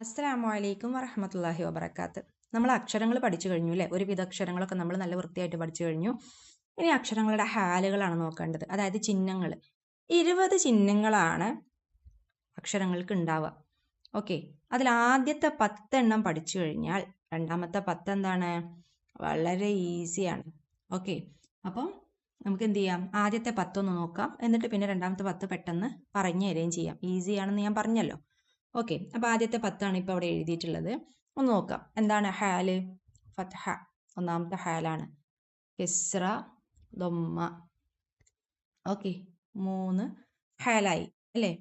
അസ്സലാമു അലൈക്കും വറഹമത്തല്ലാഹി വബർക്കാത്ത് നമ്മൾ അക്ഷരങ്ങൾ പഠിച്ചു കഴിഞ്ഞു അല്ലേ ഒരുവിധ അക്ഷരങ്ങളൊക്കെ നമ്മൾ നല്ല വൃത്തിയായിട്ട് പഠിച്ചു കഴിഞ്ഞു. ഇനി അക്ഷരങ്ങളുടെ ഹാലുകളാണ് നോക്കേണ്ടത്. അതായത് ചിഹ്നങ്ങൾ. ഇരുപത് ചിഹ്നങ്ങളാണ് അക്ഷരങ്ങൾക്ക് ഉണ്ടാവുക. ഓക്കെ. അതിൽ ആദ്യത്തെ പത്തെണ്ണം പഠിച്ചു കഴിഞ്ഞാൽ രണ്ടാമത്തെ പത്ത് എന്താണ് വളരെ ഈസിയാണ്. ഓക്കെ. അപ്പം നമുക്ക് എന്ത് ചെയ്യാം? ആദ്യത്തെ പത്തൊന്ന് നോക്കാം. എന്നിട്ട് പിന്നെ രണ്ടാമത്തെ പത്ത് പെട്ടെന്ന് പറഞ്ഞു തരികയും ചെയ്യാം. ഈസിയാണെന്ന് ഞാൻ പറഞ്ഞല്ലോ. ഓക്കെ അപ്പോൾ ആദ്യത്തെ പത്താണ് ഇപ്പോൾ അവിടെ എഴുതിയിട്ടുള്ളത്. ഒന്ന് നോക്കാം. എന്താണ് ഹാൽ? ഫത്ഹ. ഒന്നാമത്തെ ഹാലാണ്. കിസ്ര ദൊമ്മ. ഓക്കെ മൂന്ന് ഹാലായി അല്ലേ?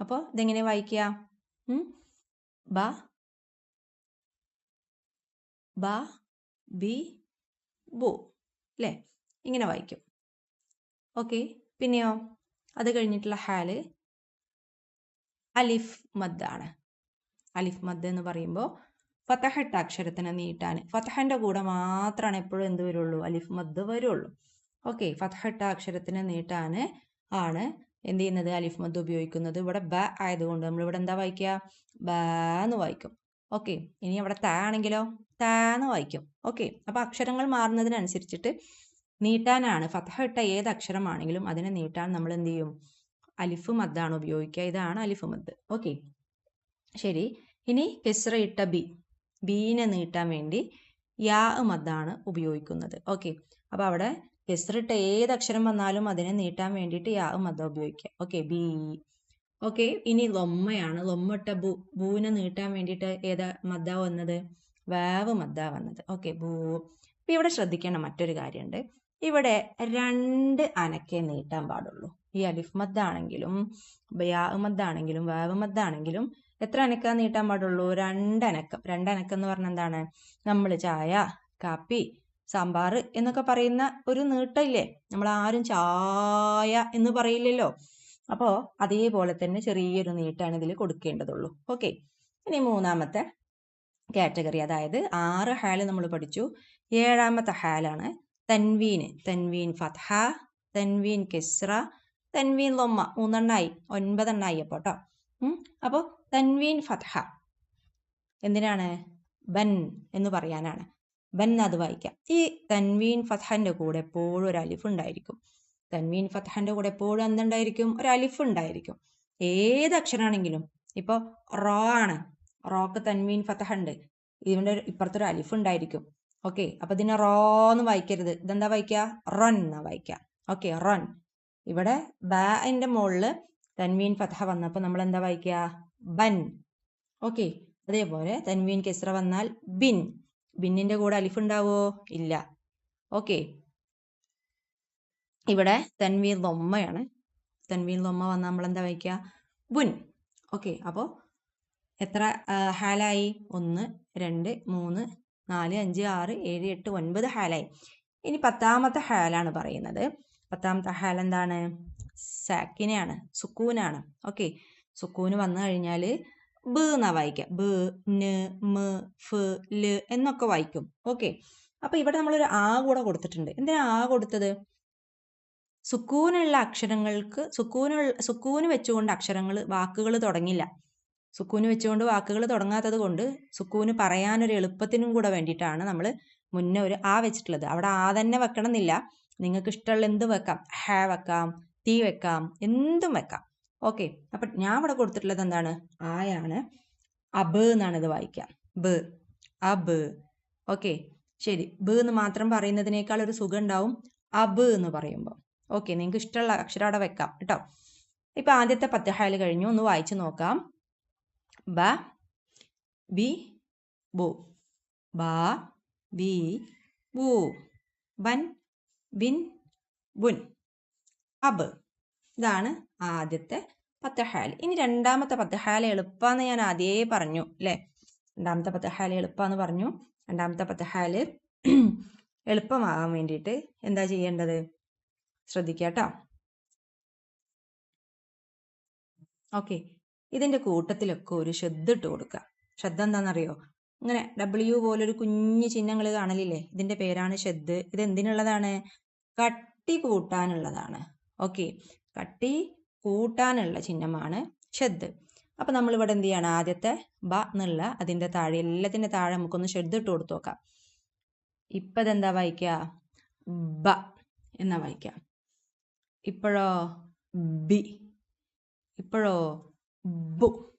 അപ്പോൾ ഇതെങ്ങനെ വായിക്കുക? ബ ബ ബി ബു അല്ലേ? ഇങ്ങനെ വായിക്കും. ഓക്കെ പിന്നെയോ? അത് കഴിഞ്ഞിട്ടുള്ള ഹാൽ? അലിഫ് മദ്ദാണ്. അലിഫ് മദ് എന്ന് പറയുമ്പോൾ ഫതഹട്ട അക്ഷരത്തിനെ നീട്ടാൻ. ഫതഹന്റെ കൂടെ മാത്രമാണ് എപ്പോഴും എന്ത് വരുള്ളൂ? അലിഫ് മദ് വരുള്ളൂ. ഓക്കെ ഫതഹട്ട അക്ഷരത്തിനെ നീട്ടാൻ ആണ് എന്ത് ചെയ്യുന്നത്? അലിഫ് മദ് ഉപയോഗിക്കുന്നത്. ഇവിടെ ബ ആയതുകൊണ്ട് നമ്മൾ ഇവിടെ എന്താ വായിക്കുക ബ എന്ന് വായിക്കും. ഓക്കെ ഇനി അവിടെ ത ആണെങ്കിലോ? ത എന്ന് വായിക്കും. ഓക്കെ അപ്പൊ അക്ഷരങ്ങൾ മാറുന്നതിനനുസരിച്ചിട്ട് നീട്ടാനാണ്. ഫതഹ ഇട്ട ഏത് അക്ഷരമാണെങ്കിലും അതിനെ നീട്ടാൻ നമ്മൾ എന്ത് ചെയ്യും? അലിഫ് മദ്ദാണ് ഉപയോഗിക്കുക. ഇതാണ് അലിഫ് മദ് ഓക്കെ. ശരി. ഇനി കെസ്ര ഇട്ട ബി. ബീനെ നീട്ടാൻ വേണ്ടി യാ മദ്ദാണ് ഉപയോഗിക്കുന്നത്. ഓക്കെ. അപ്പോൾ അവിടെ കെസ്റിട്ട ഏത് അക്ഷരം വന്നാലും അതിനെ നീട്ടാൻ വേണ്ടിയിട്ട് യാ മദ്ദ ഉപയോഗിക്കുക. ഓക്കെ. ബി. ഓക്കെ. ഇനി ലൊമ്മയാണ്. ലൊമ്മ ഇട്ട ബു. ബൂവിനെ നീട്ടാൻ വേണ്ടിയിട്ട് ഏതാ മദ്ദ വന്നത്? വാവ് മദ്ദ വന്നത്. ഓക്കെ. ബൂ. ഇപ്പം ഇവിടെ ശ്രദ്ധിക്കേണ്ട മറ്റൊരു കാര്യമുണ്ട്. ഇവിടെ രണ്ട് അനക്കേ നീട്ടാൻ പാടുള്ളൂ. ഈ അലിഫ് മദ്ദാണെങ്കിലും യാ മദ്ദാണെങ്കിലും വാവ് മദ്ദാണെങ്കിലും എത്ര അനക്ക നീട്ടാൻ പാടുള്ളൂ? രണ്ടനക്കം. രണ്ടനക്കം എന്ന് പറഞ്ഞാൽ എന്താണ്? നമ്മൾ ചായ കാപ്പി സാമ്പാർ എന്നൊക്കെ പറയുന്ന ഒരു നീട്ടമില്ലേ? നമ്മൾ ആരും ചായ എന്ന് പറയില്ലല്ലോ. അപ്പോൾ അതേപോലെ തന്നെ ചെറിയൊരു നീട്ടാണ് ഇതിൽ കൊടുക്കേണ്ടതുള്ളൂ. ഓക്കെ. ഇനി മൂന്നാമത്തെ കാറ്റഗറി. അതായത് ആറ് ഹാൽ നമ്മൾ പഠിച്ചു. ഏഴാമത്തെ ഹാലാണ് തൻവീൻ. തൻവീൻ ഫത്ഹ തൻവീൻ കിസ്ര തൻവീൻ ലൊമ്മ മൂന്നെണ്ണായി ഒൻപതെണ്ണായി അപ്പോൾ കേട്ടോ അപ്പോൾ തൻവീൻ ഫത്ഹ. എന്തിനാണ്? ബൻ എന്ന് പറയാനാണ്. ബൻ അത് വായിക്കാം. ഈ തൻവീൻ ഫത്ഹന്റെ കൂടെ എപ്പോഴും ഒരു അലിഫ് ഉണ്ടായിരിക്കും. തൻവീൻ ഫത്ഹന്റെ കൂടെ എപ്പോഴും എന്തുണ്ടായിരിക്കും? ഒരു അലിഫ് ഉണ്ടായിരിക്കും. ഏത് അക്ഷരമാണെങ്കിലും ഇപ്പോൾ റോ ആണ്. റോക്ക് തൻവീൻ ഫത്ഹ ഉണ്ട് ഇതിന്റെ ഇപ്പുറത്തൊരു അലിഫ് ഉണ്ടായിരിക്കും. ഓക്കെ അപ്പൊ ഇതിനെ റോ എന്ന് വായിക്കരുത്. ഇതെന്താ വായിക്കുക റൺ എന്നാ വായിക്കുക ഓക്കെ റൊൻ ഇവിടെ ബാന്റെ മുകളിൽ തൻവീൻ ഫത്ഹ വന്നപ്പോൾ നമ്മൾ എന്താ വായിക്കുക ബൻ. ഓക്കെ. അതേപോലെ തൻവീൻ കെസ്ര വന്നാൽ? ബിൻ. ബിന്നിന്റെ കൂടെ അലിഫ് ഉണ്ടാവോ? ഇല്ല. ഓക്കെ. ഇവിടെ തൻവീൻ ലൊമ്മയാണ് തൻവീൻ ലൊമ്മ വന്നാൽ നമ്മൾ എന്താ വായിക്കുക ബുൻ. ഓക്കെ. അപ്പോൾ എത്ര ഹാലായി? ഒന്ന് രണ്ട് മൂന്ന് നാല് അഞ്ച് ആറ് ഏഴ് എട്ട് ഒൻപത് ഹാലായി. ഇനി പത്താമത്തെ ഹാലാണ് പറയുന്നത്. പത്താമത്തെ ഹാൽ എന്താണ്? സാക്കിനെയാണ് സുക്കൂനാണ്. ഓക്കെ സുക്കൂന് വന്നു കഴിഞ്ഞാൽ ബ് എന്നാ വായിക്കുക ബ് ന് മ് ഫ് ൽ എന്നൊക്കെ വായിക്കും. ഓക്കെ അപ്പൊ ഇവിടെ നമ്മളൊരു ആ കൂടെ കൊടുത്തിട്ടുണ്ട്. എന്തിനാ ആ കൊടുത്തത്? സുക്കൂനുള്ള അക്ഷരങ്ങൾക്ക് സുക്കൂനുള്ള സുക്കൂന് വെച്ചുകൊണ്ട് അക്ഷരങ്ങൾ വാക്കുകൾ തുടങ്ങില്ല. സുക്കൂന് വെച്ചുകൊണ്ട് വാക്കുകൾ തുടങ്ങാത്തത് കൊണ്ട് സുക്കൂന് പറയാനൊരു എളുപ്പത്തിനും കൂടെ വേണ്ടിയിട്ടാണ് നമ്മൾ മുന്നേ ഒരു ആ വെച്ചിട്ടുള്ളത്. അവിടെ ആ തന്നെ വെക്കണം എന്നില്ല നിങ്ങൾക്ക് ഇഷ്ടമുള്ള എന്ത് വെക്കാം? ഹാവ് വെക്കാം തീ വെക്കാം എന്തും വെക്കാം. ഓക്കെ അപ്പൊ ഞാൻ ഇവിടെ കൊടുത്തിട്ടുള്ളത് എന്താണ്? ആയാണ് അബ് എന്നാണ് ഇത് വായിക്കാം ബ് അബ് ഓക്കെ ശരി. ബ് എന്ന് മാത്രം പറയുന്നതിനേക്കാൾ ഒരു സുഖം ഉണ്ടാവും. അബ് എന്ന് പറയുമ്പോൾ. ഓക്കെ നിങ്ങൾക്ക് ഇഷ്ടമുള്ള അക്ഷരം അവിടെ വെക്കാം കേട്ടോ. ഇപ്പൊ ആദ്യത്തെ പത്ത് ഹയൽ കഴിഞ്ഞു. ഒന്ന് വായിച്ചു നോക്കാം. ബ ബി ബു ബ ബി ബു ബൻ ബിൻ ബുൻ അബ്. ഇതാണ് ആദ്യത്തെ പത്തഹാൽ ഇനി രണ്ടാമത്തെ പത്തഹാൽ എളുപ്പാന്ന് ഞാൻ ആദ്യേ പറഞ്ഞു അല്ലേ രണ്ടാമത്തെ പത്തഹാൽ എളുപ്പാന്ന് പറഞ്ഞു. രണ്ടാമത്തെ പത്തഹാൽ എളുപ്പമാകാൻ വേണ്ടിയിട്ട് എന്താ ചെയ്യേണ്ടത്? ശ്രദ്ധിക്കുക കേട്ടോ ഓക്കെ. ഇതിന്റെ കൂട്ടത്തിലൊക്കെ ഒരു ശ്രദ്ധ ഇട്ട് കൊടുക്കുക ശ്രദ്ധ എന്താണെന്നറിയോ ഇങ്ങനെ ഡബ്ല്യു പോലൊരു കുഞ്ഞു ചിഹ്നങ്ങൾ കാണലില്ലേ? ഇതിന്റെ പേരാണ് ഷെദ്. ഇത് എന്തിനുള്ളതാണ് കട്ടി കൂട്ടാനുള്ളതാണ്. ഓക്കെ. കട്ടി കൂട്ടാനുള്ള ചിഹ്നമാണ് ഷെദ്. അപ്പം നമ്മളിവിടെ എന്ത് ചെയ്യണം? ആദ്യത്തെ ബ എന്നുള്ള അതിന്റെ താഴെ എല്ലാത്തിന്റെ താഴെ നമുക്കൊന്ന് ഷെഡ് ഇട്ട് കൊടുത്തു നോക്കാം. ഇപ്പം ഇതെന്താ വായിക്കുക ബ എന്നാ വായിക്കുക ഇപ്പോഴോ ബി? ഇപ്പോഴോ ബു?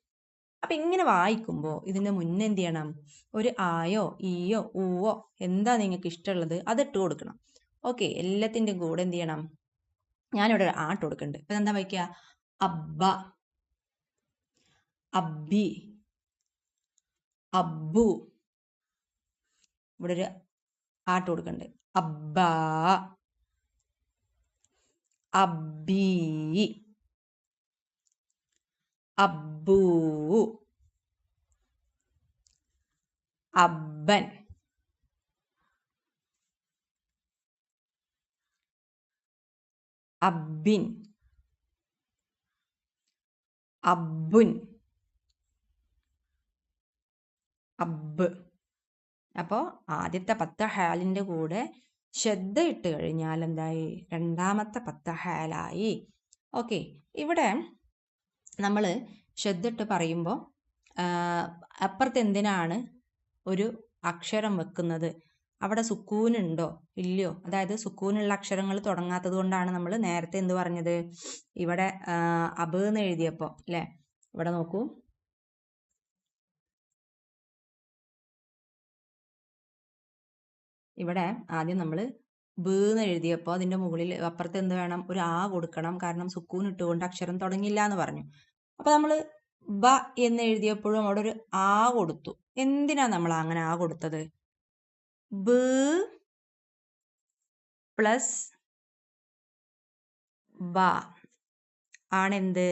അപ്പം ഇങ്ങനെ വായിക്കുമ്പോൾ ഇതിന്റെ മുന്നേ എന്ത് ചെയ്യണം? ഒരു ആയോ ഈയോ ഊവോ എന്താ നിങ്ങൾക്ക് ഇഷ്ടമുള്ളത് അത് ഇട്ട് കൊടുക്കണം. ഓക്കെ എല്ലാത്തിന്റെയും കൂടെ എന്ത് ചെയ്യണം? ഞാനിവിടെ ഒരു ആട്ട് കൊടുക്കുന്നുണ്ട്. അപ്പം എന്താ വായിക്കുക? അബ്ബ അബ്ബി അബ്ബു. ഇവിടെ ഒരു ആട്ട് കൊടുക്കുന്നുണ്ട്. അബ്ബ അബ്ബി. അബ്ബൂ. അബ്ബൻ. അബ്ബിൻ. അബ്ബുൻ. അബ്ബ്. അപ്പോൾ ആദ്യത്തെ പത്ത് ഹാലിന്റെ കൂടെ ശ്രദ്ധ ഇട്ട് കഴിഞ്ഞാൽ എന്തായി രണ്ടാമത്തെ പത്ത് ഹാലായി. ഓക്കെ ഇവിടെ നമ്മൾ ശ്രദ്ധിട്ട് പറയുമ്പോൾ അപ്പുറത്ത് എന്തിനാണ് ഒരു അക്ഷരം വെക്കുന്നത്? അവിടെ സുക്കൂനുണ്ടോ? ഇല്ലയോ? അതായത് സുക്കൂനുള്ള അക്ഷരങ്ങൾ തുടങ്ങാത്തത് കൊണ്ടാണ് നമ്മൾ നേരത്തെ എന്ത് പറഞ്ഞത്? ഇവിടെ അബ് എന്ന് എഴുതിയപ്പോൾ അല്ലേ? ഇവിടെ നോക്കൂ. ഇവിടെ ആദ്യം നമ്മൾ ബ് എന്ന് എഴുതിയപ്പോൾ അതിന്റെ മുകളിൽ അപ്പുറത്ത് എന്ത് വേണം? ഒരു ആ കൊടുക്കണം. കാരണം സുക്കൂൻ ഇട്ടുകൊണ്ട് അക്ഷരം തുടങ്ങില്ല എന്ന് പറഞ്ഞു. അപ്പൊ നമ്മൾ ബ എന്ന് എഴുതിയപ്പോഴും അവിടെ ഒരു ആ കൊടുത്തു. എന്തിനാ നമ്മൾ അങ്ങനെ ആ കൊടുത്തത്? ബ് പ്ലസ് ബ ആണെന്ത്?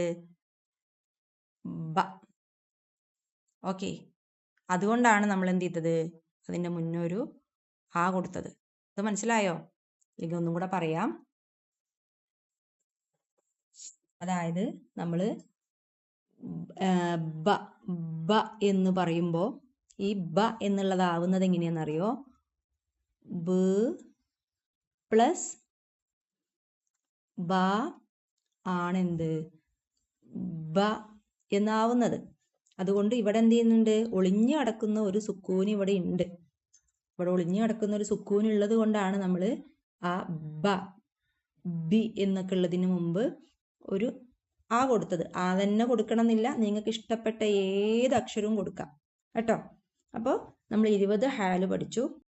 ബ. ഓക്കെ. അതുകൊണ്ടാണ് നമ്മൾ എന്ത് ചെയ്തത്? അതിന്റെ മുന്നൊരു ആ കൊടുത്തത്. അത് മനസ്സിലായോ? അല്ലെങ്കിൽ ഒന്നും കൂടെ പറയാം. അതായത് നമ്മൾ ബ ബ എന്ന് പറയുമ്പോൾ ഈ ബ എന്നുള്ളതാവുന്നത് എങ്ങനെയാണെന്നറിയോ ബ പ്ലസ് ബ ആണെന്ത്? ബ എന്നാവുന്നത്. അതുകൊണ്ട് ഇവിടെ എന്ത് ചെയ്യുന്നുണ്ട്? ഒളിഞ്ഞു കിടക്കുന്ന ഒരു സുക്കൂന് ഇവിടെ ഉണ്ട് ഇവിടെ ഒളിഞ്ഞു കിടക്കുന്ന ഒരു സുക്കൂൻ ഉള്ളത് കൊണ്ടാണ് നമ്മൾ ആ ബ ബി എന്നൊക്കെ ഉള്ളതിന് മുമ്പ് ഒരു ആ കൊടുത്തത്. ആ തന്നെ കൊടുക്കണം എന്നില്ല നിങ്ങൾക്ക് ഇഷ്ടപ്പെട്ട ഏത് അക്ഷരവും കൊടുക്കാം. കേട്ടോ? അപ്പോൾ നമ്മൾ ഇരുപത് ഹാൽ പഠിച്ചു.